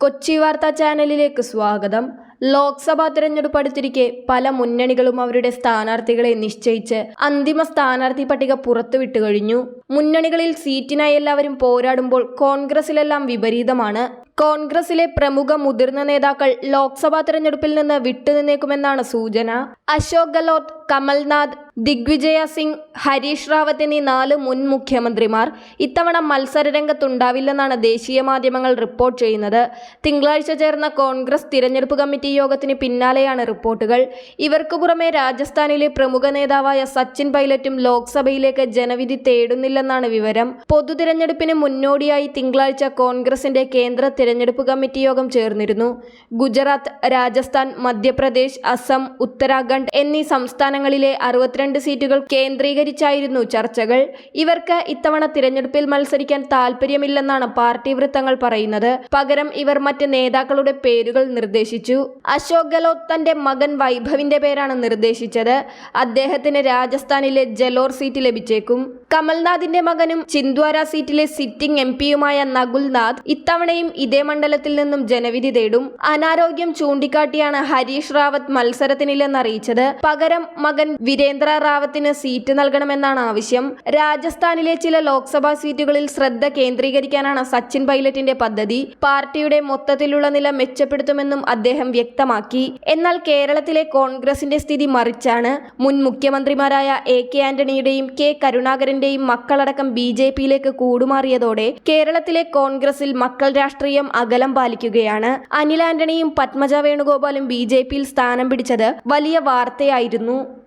കൊച്ചി വാർത്താ ചാനലിലേക്ക് സ്വാഗതം. ലോക്സഭാ തെരഞ്ഞെടുപ്പ് അടുത്തിരിക്കെ പല മുന്നണികളും അവരുടെ സ്ഥാനാർത്ഥികളെ നിശ്ചയിച്ച് അന്തിമ സ്ഥാനാർത്ഥി പട്ടിക പുറത്തുവിട്ടു കഴിഞ്ഞു. മുന്നണികളിൽ സീറ്റിനായി എല്ലാവരും പോരാടുമ്പോൾ കോൺഗ്രസിലെല്ലാം വിപരീതമാണ്. കോൺഗ്രസിലെ പ്രമുഖ മുതിർന്ന നേതാക്കൾ ലോക്സഭാ തെരഞ്ഞെടുപ്പിൽ നിന്ന് വിട്ടുനിന്നേക്കുമെന്നാണ് സൂചന. അശോക് ഗെഹ്ലോട്ട് കമൽനാഥ് ദിഗ്വിജയ സിംഗ് ഹരീഷ് റാവത്ത് എന്നീ നാല് മുൻ മുഖ്യമന്ത്രിമാർ ഇത്തവണ മത്സരരംഗത്തുണ്ടാവില്ലെന്നാണ് ദേശീയ മാധ്യമങ്ങൾ റിപ്പോർട്ട് ചെയ്യുന്നത്. തിങ്കളാഴ്ച ചേർന്ന കോൺഗ്രസ് തിരഞ്ഞെടുപ്പ് കമ്മിറ്റി യോഗത്തിന് പിന്നാലെയാണ് റിപ്പോർട്ടുകൾ. ഇവർക്ക് പുറമെ രാജസ്ഥാനിലെ പ്രമുഖ നേതാവായ സച്ചിൻ പൈലറ്റും ലോക്സഭയിലേക്ക് ജനവിധി തേടുന്നില്ലെന്നാണ് വിവരം. പൊതു തിരഞ്ഞെടുപ്പിന് മുന്നോടിയായി തിങ്കളാഴ്ച കോൺഗ്രസിന്റെ കേന്ദ്ര തിരഞ്ഞെടുപ്പ് കമ്മിറ്റി യോഗം ചേർന്നിരുന്നു. ഗുജറാത്ത് രാജസ്ഥാൻ മധ്യപ്രദേശ് അസം ഉത്തരാഖണ്ഡ് എന്നീ സംസ്ഥാനങ്ങളിലെ അറുപത്തിരണ്ട് സീറ്റുകൾ കേന്ദ്രീകരിച്ചായിരുന്നു ചർച്ചകൾ. ഇവർക്ക് ഇത്തവണ തിരഞ്ഞെടുപ്പിൽ മത്സരിക്കാൻ താല്പര്യമില്ലെന്നാണ് പാർട്ടി വൃത്തങ്ങൾ പറയുന്നത്. പകരം ഇവർ മറ്റ് നേതാക്കളുടെ പേരുകൾ നിർദ്ദേശിച്ചു. അശോക് ഗെലോത്ത് തന്റെ മകൻ വൈഭവിന്റെ പേരാണ് നിർദ്ദേശിച്ചത്. അദ്ദേഹത്തിന് രാജസ്ഥാനിലെ ജലോർ സീറ്റ് ലഭിച്ചേക്കും. കമൽനാഥിന്റെ മകനും ചിന്ദ്വാര സീറ്റിലെ സിറ്റിംഗ് എം പിയുമായ നകുൽനാഥ് ഇത്തവണയും ഇതേ മണ്ഡലത്തിൽ നിന്നും ജനവിധി തേടും. അനാരോഗ്യം ചൂണ്ടിക്കാട്ടിയാണ് ഹരീഷ് റാവത്ത് മത്സരത്തിനില്ലെന്ന് അറിയിച്ചത് പകരം മകൻ വീരേന്ദ്ര റാവത്തിന് സീറ്റ് നൽകണമെന്നാണ് ആവശ്യം. രാജസ്ഥാനിലെ ചില ലോക്സഭാ സീറ്റുകളിൽ ശ്രദ്ധ കേന്ദ്രീകരിക്കാനാണ് സച്ചിൻ പൈലറ്റിന്റെ പദ്ധതി. പാർട്ടിയുടെ മൊത്തത്തിലുള്ള നില മെച്ചപ്പെടുത്തുമെന്നും അദ്ദേഹം വ്യക്തമാക്കി. എന്നാൽ കേരളത്തിലെ കോൺഗ്രസിന്റെ സ്ഥിതി മറിച്ചാണ്. മുൻ മുഖ്യമന്ത്രിമാരായ എ കെ ആന്റണിയുടെയും കെ കരുണാകരന്റെയും മക്കളടക്കം ബി ജെ പിയിലേക്ക് കൂടുമാറിയതോടെ കേരളത്തിലെ കോൺഗ്രസിൽ മക്കൾ രാഷ്ട്രീയം അകലം പാലിക്കുകയാണ്. അനിൽ ആന്റണിയും പത്മജ വേണുഗോപാലും ബി ജെ പിയിൽ സ്ഥാനം പിടിച്ചത് വലിയ വാർത്തയായിരുന്നു.